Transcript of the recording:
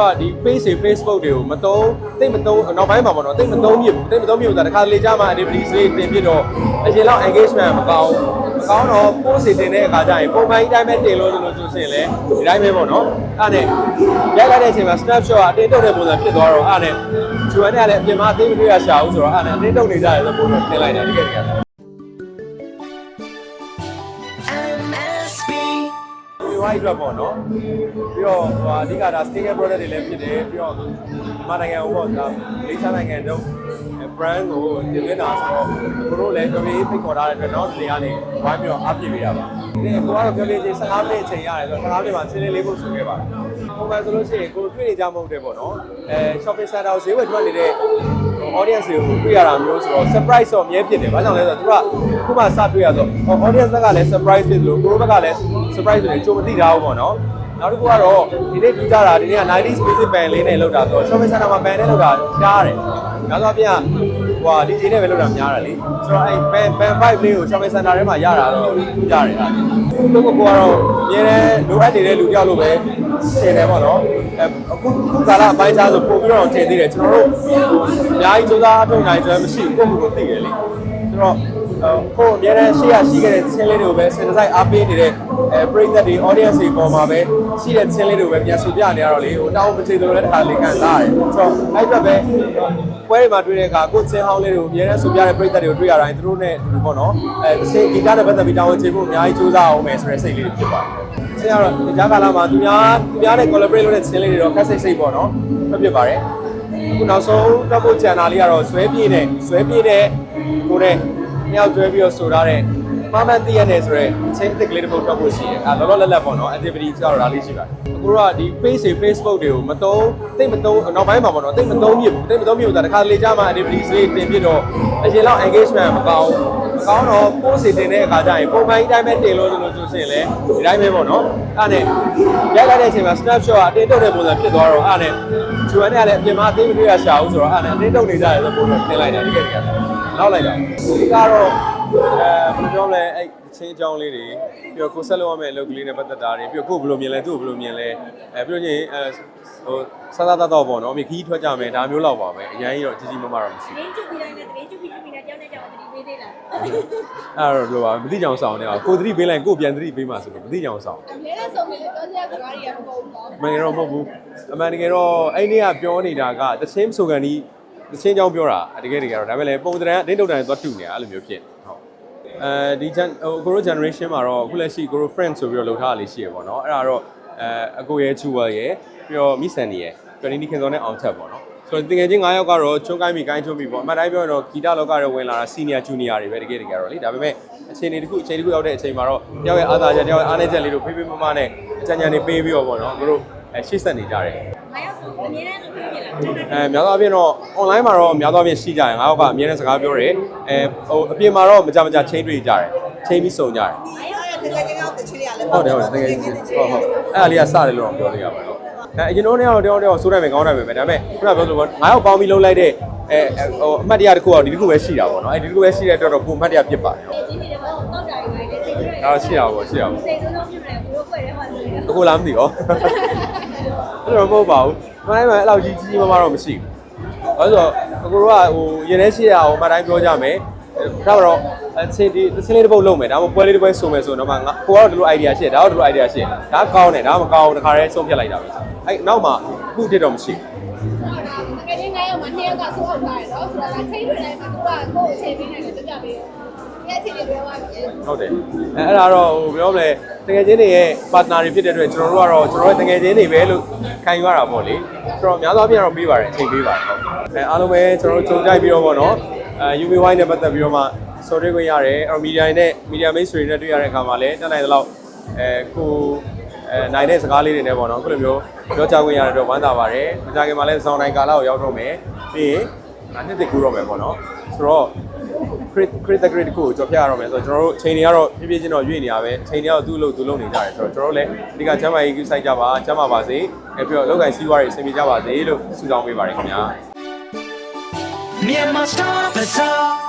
ကဒီ page တွေ Facebook တွေကိုမတုံးတိတ်မတုံးနောက်ပိုင်းမှာပေါ့နော်တိတ်မတုံးမြစ်ဘူးတိတ်မတုံးမြစ်ဘူးဒါတခါလေကြာမှ activities လေးတင်ပြတော့အရင်လောက် engagement မကောင်းမကောင်းတော့ post တွေတင်တဲ့အခါကျရင်ပုံမှန်အတိုင်းပဲတင်လို့ဆိုလို့ဆိုရင်လည်းဒီတိုင်းပဲပေါ့နော်အဲ့နဲ့ရိုက်လိုက်တဲ့အချိန်မှာ snapshot ကအတင်းတုတ်တဲ့ပုံစံဖြစ်သွားတော့အဲ့နဲ့ဂျူအန်နဲ့ကလည်းအပြင်မှာအသေးမတွေ့ရရှာဘူးဆိုတော့အဲ့နဲ့အတင်းတုတ်နေကြတယ်ဆိုပုံစံတင်လိုက်တာတကယ်တကယ် ဝိုင်းအတွက်ပေါ့နော်ပြီးတော့ဟိုအဓိကဒါ sticker product တွေလည်းဖြစ်တယ်ပြီးတော့မြန်မာနိုင်ငံဟိုပေါ့ဒါလေးချနိုင်ငံတို့ brand ကိုတင်သွင်းတာဆိုတော့ကိုတို့လည်းတော်တော်ဖိတ်ခေါ်ထားတဲ့အတွက်တော့ဒီကနေဝိုင်းပြီးတော့အားပြည့်ပေးတာပါဒီကိုကတော့ပြောပြချင်း15မိနစ်အချိန်ရတယ်ဆိုတော့15မိနစ်မှာဆင်းလေးလေးဖို့ဆိုခဲ့ပါတယ်ပုံမှန်ဆိုလို့ရှိရင်ကိုတွေ့နေကြမဟုတ်တယ်ပေါ့နော်အဲ shopping center ကိုဈေးဝယ်ထွက်နေတဲ့ audience တွေကိုတွေ့ရတာမျိုးဆိုတော့ surprise တော့အများဖြစ်တယ်ဘာကြောင့်လဲဆိုတော့သူကခုမှစတွေ့ရဆို audience ဘက်ကလည်း surprise ဖြစ်လို့ကိုတို့ဘက်ကလည်း surprise ဆိုရင်ကြိုမသိတာဘူးပေါ့နော်နောက်တစ်ခုကတော့ဒီနေ့ပြီးကြတာဒီနေ့က 90s basic band လေးနဲ့လောက်တာဆိုတော့ shopping center မှာ band နဲ့လောက်တာရှားတယ်။နောက်တော့ပြန်ဟိုဟာ DJ နဲ့ပဲလောက်တာများတယ်လေ။ဆိုတော့အဲ band band 5လေးကို shopping center ထဲမှာရတာတော့ရတယ်ဟာ။သူ့ကိုကတော့အများနဲ့လိုအပ်နေတဲ့လူတယောက်လိုပဲ ထင်တယ်ပေါ့နော်။အဲအခုခုကာလအပိုင်းခြားဆိုပို့ပြီးတော့ထင်သေးတယ်ကျွန်တော်တို့အများကြီးစူးစမ်းအထောက်နိုင်ကြမရှိဘူးကိုယ့်ကိုယ်ကိုသိတယ်လေ။ဆိုတော့ ကိုအများနဲ့ရှေ့ရရှိခဲ့တဲ့ချင်းလေးတွေကိုပဲစင်တိုင်းအားပေးနေတဲ့အဲပရိသတ်တွေ audience တွေပေါ်မှာပဲရှိတဲ့ချင်းလေးတွေကိုပဲပြန်ဆိုပြနေရတော့လေဟိုတောင်းမချိန်သလိုလည်းတစ်ခါလေးခံစားရတယ်ဆိုတော့အဲ့အတွက်ပဲပွဲတွေမှာတွေ့တဲ့အခါကိုချင်းဟောင်းလေးတွေကိုအများနဲ့ဆိုပြတဲ့ပရိသတ်တွေကိုတွေ့ရတိုင်းသူတို့နဲ့ဒီပေါ့နော်အဲတစ်ချိန်ဂီတနဲ့ပတ်သက်ပြီးတောင်းဝင်ချေဖို့အများကြီးစူးစမ်းအောင်မယ်ဆိုတဲ့စိတ်လေးတွေဖြစ်ပါတယ်ချင်းကတော့ဒီကြားကာလမှာသူများသူများနဲ့ collaborate လုပ်တဲ့ချင်းလေးတွေတော့ခက်စိတ်စိတ်ပေါ့နော်ဖြစ်ဖြစ်ပါတယ်အခုနောက်ဆုံးတော့ဖို့ချန်နာလေးကတော့ဇွဲပြေးနဲ့ဇွဲပြေးတဲ့ကိုတဲ့ မြောက်တွဲပြီးတော့ဆိုထားတဲ့မမန်တည့်ရတယ်ဆိုတော့အချင်းအသစ်ကလေးတစ်ပုဒ်တော့ဖို့ရှိတယ်အဲလောလောလတ်လတ်ပေါ့နော် activity ကြောက်တာလေးရှိပါတယ်အခုတော့ဒီ page တွေ Facebook တွေကိုမတုံးတိတ်မတုံးနောက်ပိုင်းမှာပေါ့နော်တိတ်မတုံးမြစ်ဘူးတိတ်မတုံးမြစ်ဘူးဒါတခါလေကြာမှ activities လေးတင်ပြတော့အရင်လောက် engagement မကောင်းမ ကောင်းတော့ post တွေတင်တဲ့အခါကျရင်ပုံမှန်အတိုင်းပဲတင်လို့ဆိုလို့ဆိုရင်လည်းဒီတိုင်းပဲပေါ့နော်အဲ့နဲ့ရိုက်လိုက်တဲ့အချိန်မှာ snapshot ကအတင်းတုတ်တဲ့ပုံစံဖြစ်သွားတော့အဲ့နဲ့ဂျူအန်နဲ့ကလည်းအပြင်မှာအသေးမတွေ့ရရှာဘူးဆိုတော့အဲ့နဲ့အတင်းတုတ်နေကြတယ်ဆိုပုံစံတင်လိုက်တာတကယ်တကယ်နောက်လိုက်တာဒီကတော့အဲဘယ်လိုပြောမလဲအဲ့ ချင်းအကြောင်းလေးတွေပြီးတော့ကိုဆက်လုပ်ရမယ့်အလုပ်ကလေးနဲ့ပတ်သက်တာတွေပြီးတော့ကိုဘယ်လိုမြင်လဲသူ့ကိုဘယ်လိုမြင်လဲအဲပြီးတော့ချင်းအဲဟိုစသသတော့ပေါ့နော်မြေခီးထွက်ကြမယ်ဒါမျိုးလောက်ပါပဲအရင်ကြီးတော့ကြီးကြီးမားမားတော့မရှိဘူး။တင်းကျုပ်ပြီးတိုင်းနဲ့တင်းကျုပ်ပြီးပြီးတိုင်းကြောင်းနဲ့ကြောင်းတတိပေးသေးလားအဲ့တော့လိုပါမသိကြအောင်ဆောင်နေအောင်ကိုသတိပေးလိုက်ကိုပြန်သတိပေးမှဆိုလို့မသိကြအောင်ဆောင်။လဲတဲ့ဆုံးလေးပြောစရာစကားတွေကမဟုတ်ဘူးပေါ့အမှန်ကတော့မဟုတ်ဘူးအမှန်တကယ်တော့အဲ့နေ့ကပြောနေတာကတချင်းဆိုကန်ဒီတချင်းကြောင်းပြောတာတကယ်တကယ်တော့ဒါပေမဲ့လည်းပုံသဏ္ဍာန်အတင်းတုတ်တန်သွားတူနေတာအဲ့လိုမျိုးဖြစ်ဟုတ် အဲဒီ gen ဟိုကိုရို generation မှာတော့အခုလက်ရှိကိုရို friend ဆိုပြီးတော့လှုပ်ထားတာလေးရှိရပေါ့နော်အဲ့ဒါတော့အဲအကိုရဲ့ Jewel ရဲ့ပြီးတော့ Miss Sandy ရဲ့ပြီးတော့နီနီခင်စောနဲ့အောင်ချက်ပေါ့နော်ဆိုတော့တကယ်ချင်း9ယောက်ကတော့ချုံကိုင်းမိကိုင်းချုံမိပေါ့အမှန်တိုင်းပြောရင်တော့ဂီတလောကတွေဝင်လာတာ senior junior တွေပဲတကယ်တကယ်တော့လေဒါပေမဲ့အချိန်တွေတစ်ခုအချိန်တစ်ခုရောက်တဲ့အချိန်မှာတော့တယောက်ရဲ့အားသာချက်တယောက်ရဲ့အားနည်းချက်လေးတို့ဖေးဖေးမမနဲ့အကြံဉာဏ်တွေပေးပြီးတော့ပေါ့နော်တို့အဲရှေ့ဆက်နေကြတယ်။ငါရောက်ဆို အမြဲတမ်းပြောပြလာအဲများသောအားဖြင့်တော့ online မှာတော့များသောအားဖြင့်ရှိကြတယ်ငါတို့ကအမြဲတမ်းစကားပြောတယ်အဲဟိုအပြင်မှာတော့မကြမကြချိန်တွေ့ကြတယ်ချိန်ပြီးစုံကြတယ်အဲ့ဒါတကယ်ကြောင့်တချင်ရလဲဟုတ်တယ်ဟုတ်တယ်တကယ်ဟုတ်ဟုတ်အဲ့ဒါလေးကစတယ်လို့တော့ပြောလို့ရပါတယ်အဲအရင်တော့လည်းတော့တော့ဆိုးတယ်ပဲကောင်းတယ်ပဲဒါပေမဲ့ခုနပြောသလိုငါးယောက်ပေါင်းပြီးလုံးလိုက်တဲ့အဲဟိုအမှတ်တရတစ်ခုတော့ဒီတစ်ခုပဲရှိတာပေါ့နော်အဲဒီတစ်ခုပဲရှိတဲ့အတွက်တော့ကိုအမှတ်တရဖြစ်ပါတယ်နော်ဒီနေ့တော့တောက်တာတွေပဲစိတ်တွေဒါရှိတာပေါ့ရှိတာပေါ့စိတ်ဆုံးဆုံးဖြစ်မယ်ဘိုးတို့ဖွဲ့တယ်ဟောတယ်အခုလားမသိဘူး အဲ့လိုမဟုတ်ပါဘူး။မနိုင်မှာအဲ့လောက်ကြီးကြီးကြီးမားမားတော့မရှိဘူး။ဘာလို့ဆိုတော့အကိုတို့ကဟိုရင်ထဲရှိရအောင်မတိုင်းပြောကြမယ်။ဒါတော့အချင်းဒီအချင်းလေးတစ်ပုတ်လုံးမယ်ဒါမှမဟုတ်ပွဲလေးတစ်ပွဲဆိုမယ်ဆိုတော့မှငါကိုကတော့ဒီလို idea ရှိတယ်ဒါကတော့ဒီလို idea ရှိတယ်ဒါကောင်းတယ်ဒါမကောင်းဘူးတခါတည်းဆုံးဖြတ်လိုက်တာပဲ။အဲ့နောက်မှအခုတစ်တော့မရှိဘူးတ ကယ်ကြီးငါရောက်မှနှစ်ယောက်ကစိုးအောင်ထားတယ်နော်ဆိုတော့လားချိန်တွေ့တိုင်းမှာသူကကိုယ်အချိန်ပေးနေတယ်ကြပြပေးတယ်။ဒီအချိန်လေးပြောပါမယ်။ဟုတ်တယ်အဲအဲ့ဒါတော့ဟိုပြောမလဲတကယ်ချင်းတွေရဲ့ partner တွေဖြစ်တဲ့အတွက်ကျွန်တော်တို့ကတော့ကျွန်တော်တို့တကယ်ချင်းတွေပဲလို့ခံယူရတာပေါ့လေဆိုတော့များသောအားဖြင့်တော့ပေးပါတယ်အချိန်ပေးပါတယ်ဟုတ်အဲအားလုံးပဲကျွန်တော်တို့ကြုံကြိုက်ပြီးတော့ပေါ့နော်အဲ UMY နဲ့ပတ်သက်ပြီးတော့မှဆော်တွေ့ခွင့်ရတယ်အဲ့တော့ media နဲ့ media base တွေနဲ့တွေ့ရတဲ့အခါမှာလည်းတက်နိုင်သလောက်အဲကို အဲနိုင်တဲ့စကားလေးတွေနဲ့ပေါ့နော်အခုလိုမျိုးပြောကြားခွင့်ရတဲ့အတွက်ဝမ်းသာပါတယ်မကြခင်မှာလည်းစောင်းတိုင်းကာလကိုရောက်တော့မယ်ပြီးရင်ငါနှစ်သိကူတော့မယ်ပေါ့နော်ဆိုတော့ crit crit the crit ကိုကြော်ပြရတော့မယ်ဆိုတော့ကျွန်တော်တို့အချိန်တွေကတော့ပြည့်ပြည့်ချင်းတော့ရွေ့နေရပဲအချိန်တွေကတော့သူ့လို့သူ့လို့နေကြတယ်ဆိုတော့ကျွန်တော်တို့လည်းအဓိကချမ်းမာရေးကူးဆိုင်ကြပါချမ်းမာပါစေအဲပြီးတော့လောက်ကင်စီးပွားရေးအဆင်ပြေကြပါစေလို့ဆုတောင်းပေးပါတယ်ခင်ဗျာ Myanmar Star Bazaar